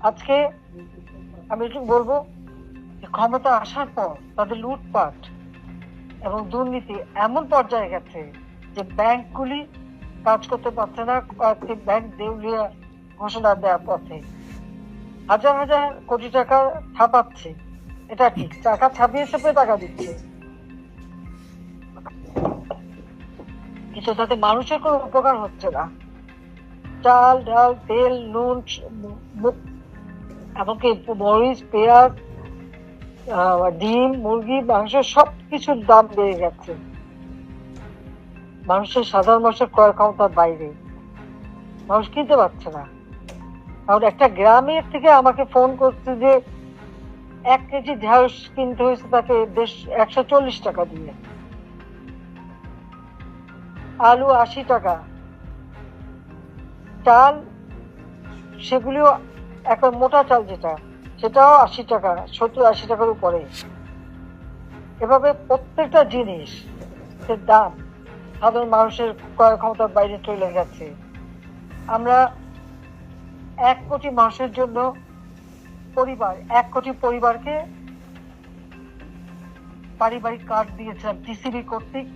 আজকে আমি একটু বলব ক্ষমতা আসার পর তাদের লুটপাট এবং দুর্নীতি এমন পর্যায়ে গেছে যে ব্যাংকগুলি কাজ করতে পারছে না, কয়েকটি ব্যাংক দেউলিয়া ঘোষণা দেওয়ার পথে। হাজার হাজার কোটি টাকা ছাপাচ্ছে। এটা ঠিক টাকা ছাপিয়ে ছাপিয়ে টাকা দিচ্ছে? কিন্তু তাতে মানুষের কোনো উপকার হচ্ছে না। চাল, ডাল, তেল, নুন এমনকি মরিচ, পেঁয়াজ ডিম, মুরগি, মাংস সব কিছুর দাম বেড়ে গেছে। মানুষের সাধারণ মানুষের ক্রয় ক্ষমতার বাইরে। মানুষ কিনতে পারছে না। কারণ একটা গ্রামের থেকে আমাকে ফোন করছে যে, এক কেজি ঢেঁড়স কিনতে হয়েছে তাকে বেশ একশো চল্লিশ টাকা দিয়ে। আলু আশি টাকা। চাল সেগুলিও একটা মোটা চাল যেটা, সেটাও আশি টাকা, সত্তর, আশি টাকার উপরে। এভাবে প্রত্যেকটা জিনিস, এর দাম, সাধারণ মানুষের ক্রয় ক্ষমতার বাইরে চলে গেছে। আমরা এক কোটি মানুষের জন্য পরিবার, এক কোটি পরিবারকে পারিবারিক কার্ড দিয়েছিলাম টিসিবি কর্তৃক।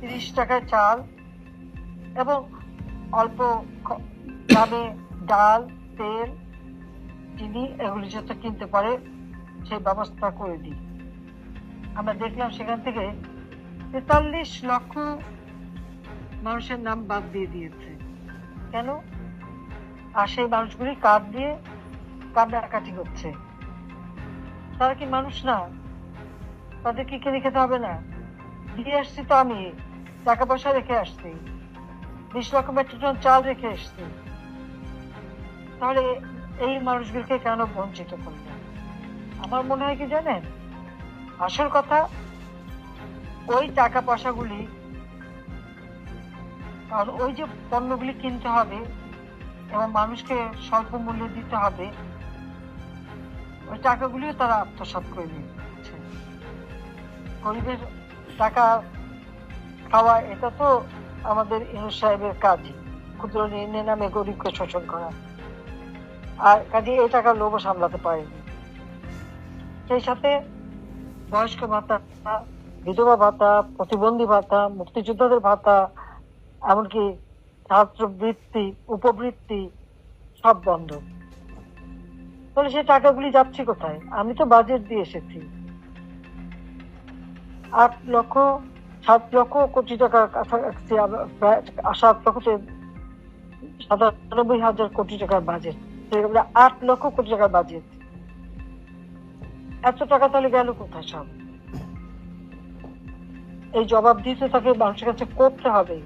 তিরিশ টাকায় চাল এবং অল্প দামে ডাল তেল চিনি এগুলি যাতে কিনতে পারে, সেই ব্যবস্থা করে দিই। আমরা দেখলাম সেখান থেকে তেতাল্লিশ লক্ষ মানুষের নাম বাদ দিয়ে দিয়েছে। কেন? আর সেই মানুষগুলি কার্ড দিয়ে কান্নাকাটি করছে। তারা কি মানুষ না? তাদের কি কিনে খেতে হবে না? দিয়ে আসছি তো আমি, টাকা পয়সা রেখে আসছি। বিশ লক্ষ মেট্রিক টন চাল রেখে এসছি তাহলে এই মানুষগুলোকে কেন বঞ্চিত করল আমার মনে হয় কি জানেন? আসল কথা, ওই টাকা পয়সাগুলি কারণ ওই যে পণ্যগুলি কিনতে হবে এবং মানুষকে স্বল্প মূল্যে দিতে হবে, ওই টাকাগুলিও তারা আত্মসাৎ করে নিচ্ছে। গরিবের টাকা খাওয়া, এটা তো আমাদের ইনু সাহেবের কাজই ক্ষুদ্র ঋণের নামে গরিবকে শোষণ করা। আর কাজে এই টাকার লোভ সামলাতে পারেনি। সেই সাথে বয়স্ক ভাতা, বিধবা ভাতা, প্রতিবন্ধী ভাতা, মুক্তিযোদ্ধাদের ভাতা, এমনকি ছাত্রবৃত্তি, উপবৃত্তি সব বন্ধ। তাহলে সে টাকাগুলি যাচ্ছে কোথায়? আমি তো বাজেট দিয়ে এসেছি। আট লক্ষ, সাত লক্ষ কোটি টাকার কাছাকাছি প্রায় সাত লক্ষ থেকে সাতানব্বই হাজার কোটি টাকার বাজেট সেগুলো আট লক্ষ কোটি টাকার বাজেট। এত টাকা তাহলে গেল কোথায় সব? এই জবাব দিতে তাকে মানুষের কাছে করতে হবে।